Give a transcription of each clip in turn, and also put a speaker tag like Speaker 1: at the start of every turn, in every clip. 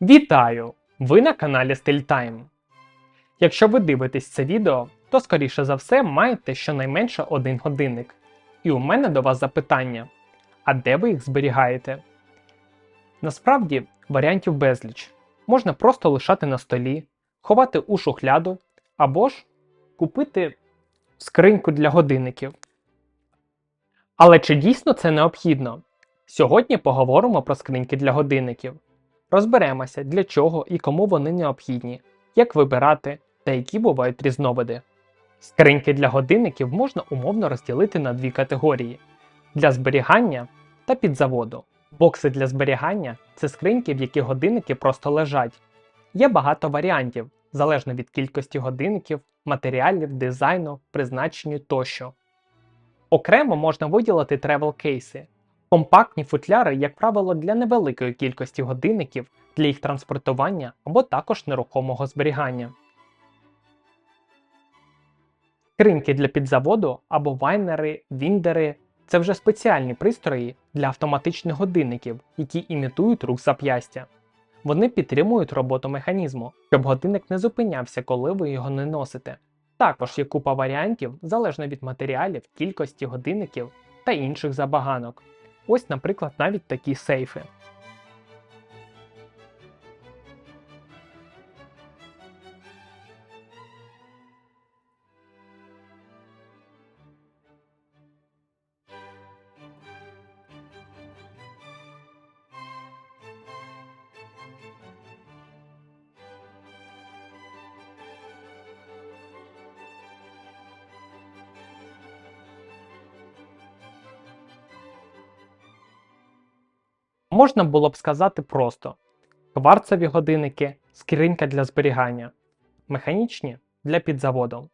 Speaker 1: Вітаю! Ви на каналі StillTime. Якщо ви дивитесь це відео, то скоріше за все маєте щонайменше один годинник. І у мене до вас запитання: а де ви їх зберігаєте? Насправді варіантів безліч. Можна просто лишати на столі, ховати у шухляду або ж купити скриньку для годинників. Але чи дійсно це необхідно? Сьогодні поговоримо про скриньки для годинників. Розберемося, для чого і кому вони необхідні, як вибирати та які бувають різновиди. Скриньки для годинників можна умовно розділити на дві категорії: для зберігання та під заводу. Бокси для зберігання це скриньки, в які годинники просто лежать. Є багато варіантів, залежно від кількості годинників, матеріалів, дизайну, призначенню тощо. Окремо можна виділити тревел кейси. Компактні футляри, як правило, для невеликої кількості годинників для їх транспортування або також нерухомого зберігання. Скриньки для підзаводу або вайнери, віндери це вже спеціальні пристрої для автоматичних годинників, які імітують рух зап'ястя. Вони підтримують роботу механізму, щоб годинник не зупинявся, коли ви його не носите. Також є купа варіантів залежно від матеріалів, кількості годинників та інших забаганок. Ось, наприклад, навіть такі сейфи. Можна було б сказати просто: кварцеві годинники, скринька для зберігання, механічні для підзаводу.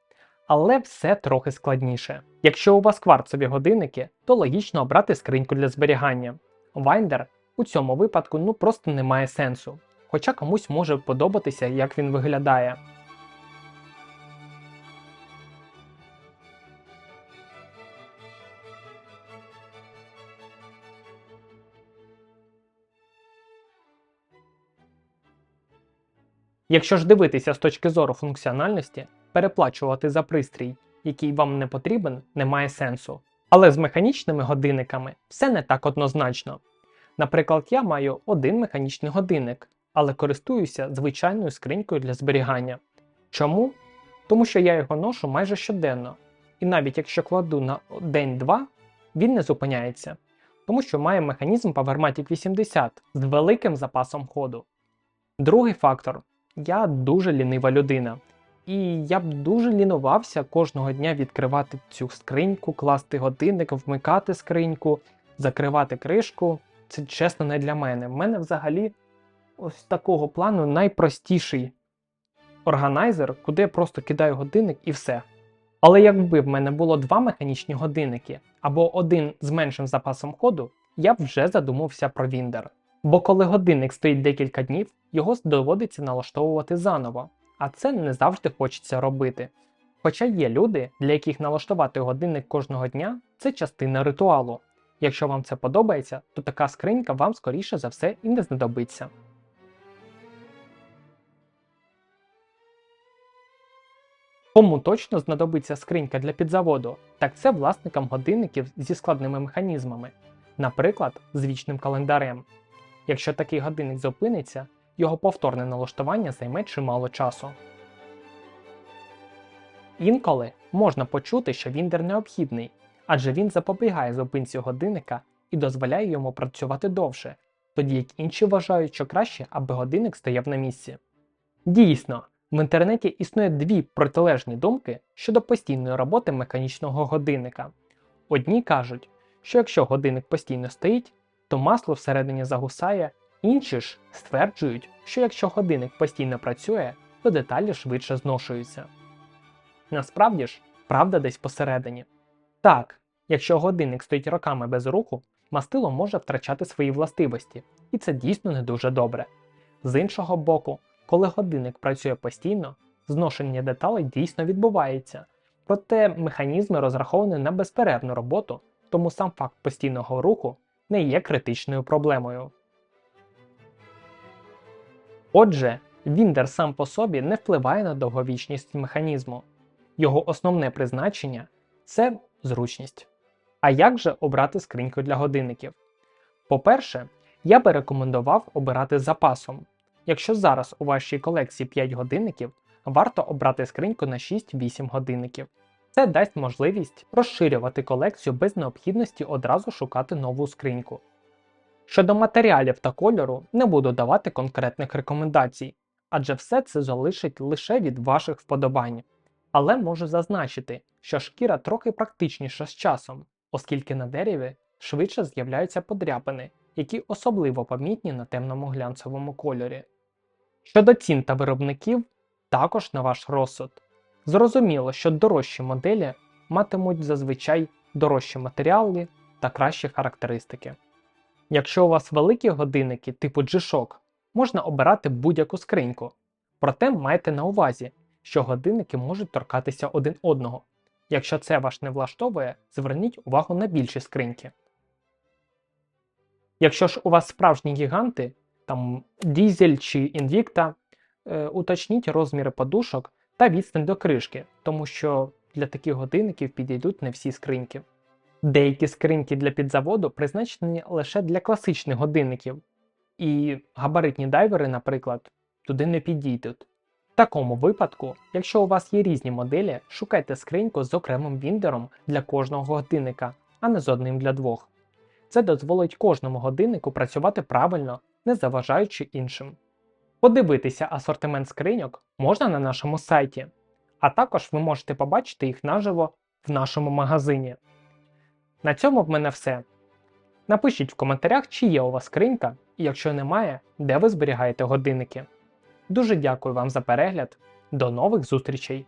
Speaker 1: Але все трохи складніше. Якщо у вас кварцеві годинники, то логічно обрати скриньку для зберігання. Вайндер у цьому випадку ну просто не має сенсу, хоча комусь може подобатися, як він виглядає. Якщо ж дивитися з точки зору функціональності, переплачувати за пристрій, який вам не потрібен, немає сенсу. Але з механічними годинниками все не так однозначно. Наприклад, я маю один механічний годинник, але користуюся звичайною скринькою для зберігання. Чому? Тому що я його ношу майже щоденно. І навіть якщо кладу на день-два, він не зупиняється, тому що має механізм Powermatic 80 з великим запасом ходу. Другий фактор я дуже лінива людина. І я б дуже лінувався кожного дня відкривати цю скриньку, класти годинник, вмикати скриньку, закривати кришку. Це чесно не для мене. В мене взагалі ось такого плану найпростіший органайзер, куди я просто кидаю годинник і все. Але якби в мене було два механічні годинники або один з меншим запасом ходу, я б вже задумався про Віндер. Бо коли годинник стоїть декілька днів, його доводиться налаштовувати заново, а це не завжди хочеться робити. Хоча є люди, для яких налаштувати годинник кожного дня це частина ритуалу. Якщо вам це подобається, то така скринька вам скоріше за все і не знадобиться. Кому точно знадобиться скринька для підзаводу, так це власникам годинників зі складними механізмами, наприклад, з вічним календарем. Якщо такий годинник зупиниться, його повторне налаштування займе чимало часу. Інколи можна почути, що Віндер необхідний, адже він запобігає зупинці годинника і дозволяє йому працювати довше, тоді як інші вважають, що краще, аби годинник стояв на місці. Дійсно, в інтернеті існує дві протилежні думки щодо постійної роботи механічного годинника. Одні кажуть, що якщо годинник постійно стоїть, то масло всередині загусає, інші ж стверджують, що якщо годинник постійно працює, то деталі швидше зношуються. Насправді ж, правда десь посередині. Так, якщо годинник стоїть роками без руху, мастило може втрачати свої властивості, і це дійсно не дуже добре. З іншого боку, коли годинник працює постійно, зношення деталей дійсно відбувається, проте механізми розраховані на безперервну роботу, тому сам факт постійного руху не є критичною проблемою. Отже, Віндер сам по собі не впливає на довговічність механізму. Його основне призначення це зручність. А як же обрати скриньку для годинників? По-перше, я би рекомендував обирати запасом. Якщо зараз у вашій колекції 5 годинників, варто обрати скриньку на 6-8 годинників. Це дасть можливість розширювати колекцію без необхідності одразу шукати нову скриньку. Щодо матеріалів та кольору, не буду давати конкретних рекомендацій, адже все це залишить лише від ваших вподобань. Але можу зазначити, що шкіра трохи практичніша з часом, оскільки на дереві швидше з'являються подряпини, які особливо помітні на темному глянцевому кольорі. Щодо цін та виробників, також на ваш розсуд. Зрозуміло, що дорожчі моделі матимуть зазвичай дорожчі матеріали та кращі характеристики. Якщо у вас великі годинники типу G-Shock, можна обирати будь-яку скриньку. Проте майте на увазі, що годинники можуть торкатися один одного. Якщо це вас не влаштовує, зверніть увагу на більші скриньки. Якщо ж у вас справжні гіганти, там Diesel чи Invicta, е, уточніть розміри подушок та відстань до кришки, тому що для таких годинників підійдуть не всі скриньки. Деякі скриньки для підзаводу призначені лише для класичних годинників, і габаритні дайвери, наприклад, туди не підійдуть. В такому випадку, якщо у вас є різні моделі, шукайте скриньку з окремим віндером для кожного годинника, а не з одним для двох. Це дозволить кожному годиннику працювати правильно, не заважаючи іншим. Подивитися асортимент скриньок можна на нашому сайті, а також ви можете побачити їх наживо в нашому магазині. На цьому в мене все. Напишіть в коментарях, чи є у вас скринька, і якщо немає, де ви зберігаєте годинники. Дуже дякую вам за перегляд. До нових зустрічей!